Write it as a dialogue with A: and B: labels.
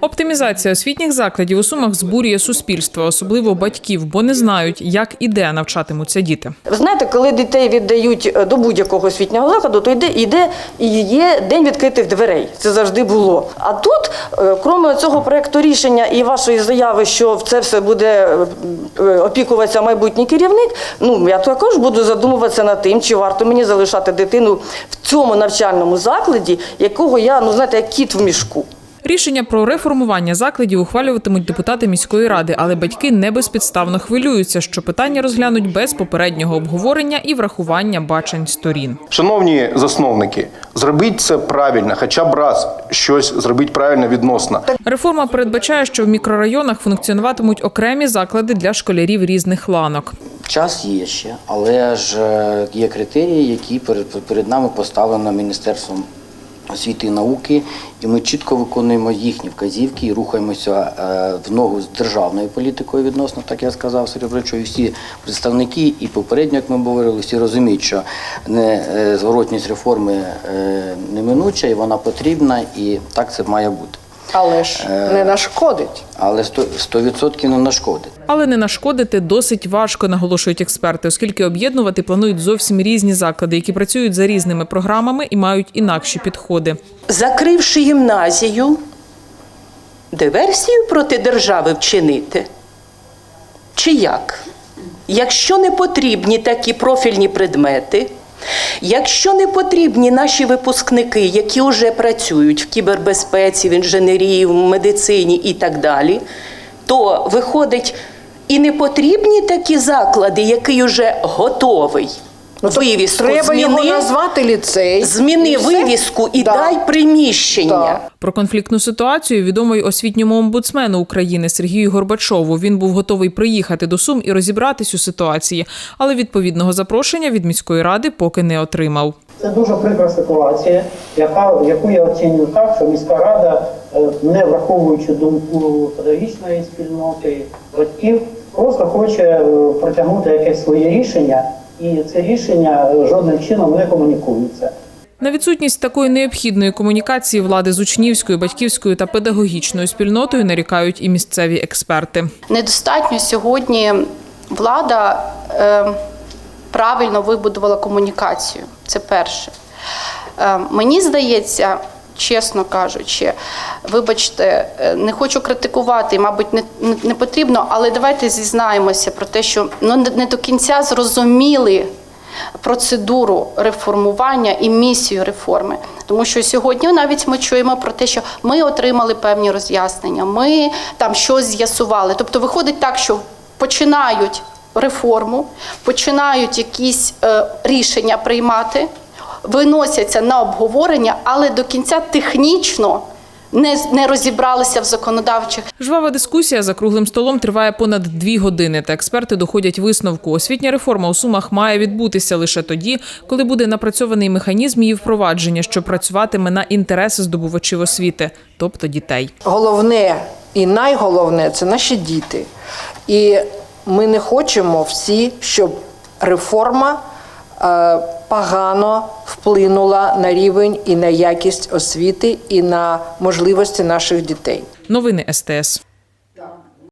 A: Оптимізація освітніх закладів у сумах збурює суспільство, особливо батьків, бо не знають, як і де навчатимуться діти.
B: Ви знаєте, коли дітей віддають е, до будь-якого освітнього закладу, то йде іде і є день відкритих дверей. Це завжди було. А тут, е, крім цього проекту рішення і вашої заяви, що це все буде е, опікуватися майбутній керівник. Ну я також буду задумуватися над тим, чи варто мені залишати дитину в цьому навчальному закладі, якого я ну знаєте, як кіт в мішку.
A: Рішення про реформування закладів ухвалюватимуть депутати міської ради, але батьки не безпідставно хвилюються, що питання розглянуть без попереднього обговорення і врахування бачень сторін.
C: Шановні засновники, зробіть це правильно, хоча б раз щось зробіть правильно відносно.
A: Реформа передбачає, що в мікрорайонах функціонуватимуть окремі заклади для школярів різних ланок.
D: Час є ще, але ж е, є критерії, які перед, перед нами поставлено Міністерством освіти і науки, і ми чітко виконуємо їхні вказівки і рухаємося е, в ногу з державною політикою відносно, так я сказав Сергій і всі представники, і попередньо, як ми говорили, всі розуміють, що не е, реформи е, неминуча, і вона потрібна, і так це має бути.
E: Але ж не нашкодить.
D: Але 100%, 100% не нашкодить.
A: Але не нашкодити досить важко, наголошують експерти, оскільки об'єднувати планують зовсім різні заклади, які працюють за різними програмами і мають інакші підходи.
E: Закривши гімназію, диверсію проти держави вчинити? Чи як? Якщо не потрібні такі профільні предмети, якщо не потрібні наші випускники, які вже працюють в кібербезпеці, в інженерії, в медицині і так далі, то виходить і не потрібні такі заклади, який вже готовий. Вивіску
F: Ну, Треба його назвати ліцей.
E: зміни
F: І
E: вивіску і
F: Да.
E: дай приміщення.
F: Да.
A: Про конфліктну ситуацію відомо й освітньому омбудсмену України Сергію Горбачову. Він був готовий приїхати до Сум і розібратись у ситуації, але відповідного запрошення від міської ради поки не отримав.
G: Це дуже прикра ситуація, яка, яку я оцінюю так, що міська рада, е, не враховуючи думку педагогічної спільноти, батьків, просто хоче е, протягнути якесь своє рішення, і це рішення е, жодним чином не комунікується.
A: На відсутність такої необхідної комунікації влади з учнівською, батьківською та педагогічною спільнотою нарікають і місцеві експерти.
H: Недостатньо сьогодні влада е, правильно вибудувала комунікацію. Це перше. Е, мені здається, чесно кажучи, вибачте, е, не хочу критикувати, мабуть, не, не, потрібно, але давайте зізнаємося про те, що ну, не до кінця зрозуміли. Процедуру реформування і місію реформи, тому що сьогодні навіть ми чуємо про те, що ми отримали певні роз'яснення, ми там щось з'ясували. Тобто виходить так, що починають реформу, починають якісь е, рішення приймати, виносяться на обговорення, але до кінця технічно не, не розібралися в законодавчих
A: Жвава дискусія за круглим столом триває понад дві години. Та експерти доходять висновку. Освітня реформа у сумах має відбутися лише тоді, коли буде напрацьований механізм її впровадження, що працюватиме на інтереси здобувачів освіти, тобто дітей.
F: Головне і найголовне це наші діти. І ми не хочемо всі, щоб реформа погано вплинула на рівень і на якість освіти, і на можливості наших дітей.
A: Новини СТС.